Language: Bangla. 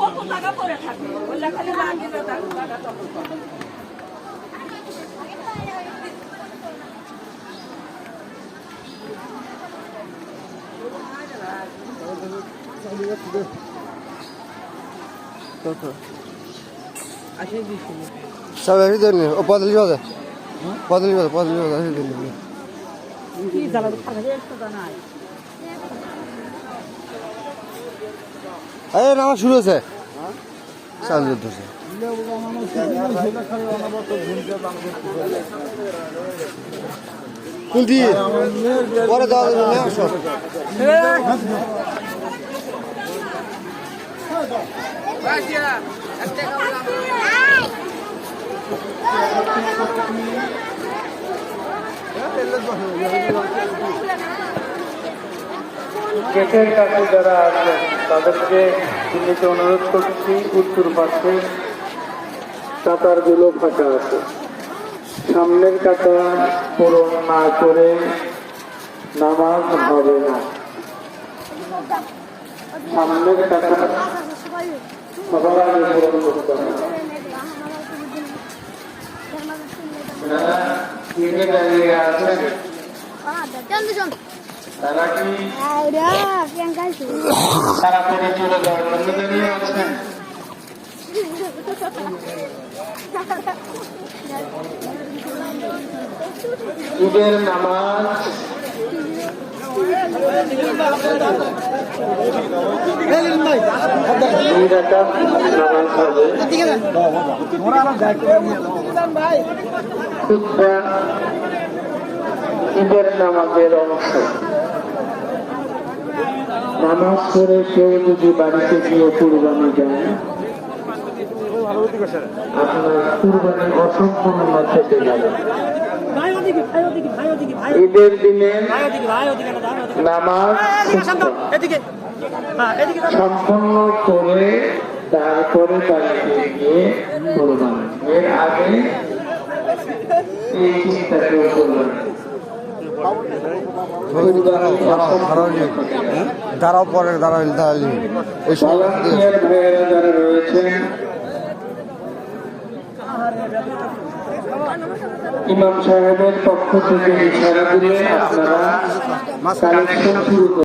কত টাকা পরে থাকে খালি লাগিয়ে দাও টাকা তখন সব একই দেন ও পঁয়তাল্লিশ হাজার পঁয়তাল্লিশ হাজার পঁয়তাল্লিশ কি জ্বালা খালি একটু নাই। এই নামা শুরু হয়েছে। চাল ধরছে। কোনটি পরে দেওয়া যাবে না সব। গেটের কাছে যারা আছেন তাদেরকে চিহ্নিত অনুরোধ করছি উত্তর পাশে কাতারগুলো ফাঁকা আছে। সামনের কাতার পূরণ না করে নামাজ হবে না। সামনের কাতার সবার আগে পূরণ করতে হবে। দাঁড়িয়ে আছেন তারা কি তাড়াতাড়ি চলে যাওয়ার জন্য দাঁড়িয়ে ঈদের নামাজ ঈদের নামাজের অংশ নামাজ পড়ে কেউ যদি বাড়িতে গিয়ে কুরবানি যায় আপনার কুরবানি অসম্পূর্ণ থেকে ঈদের দিনে নামাজ সম্পন্ন করে তারপরে বাড়িতে গিয়ে এর আগে এই চিন্তা কেউ করবেন না। দাঁড়াও পরে এই ভাইয়েরা যারা রয়েছেন। ইমাম সাহেবের পক্ষ থেকে ইশারা দিয়ে আপনারা কালেকশন শুরু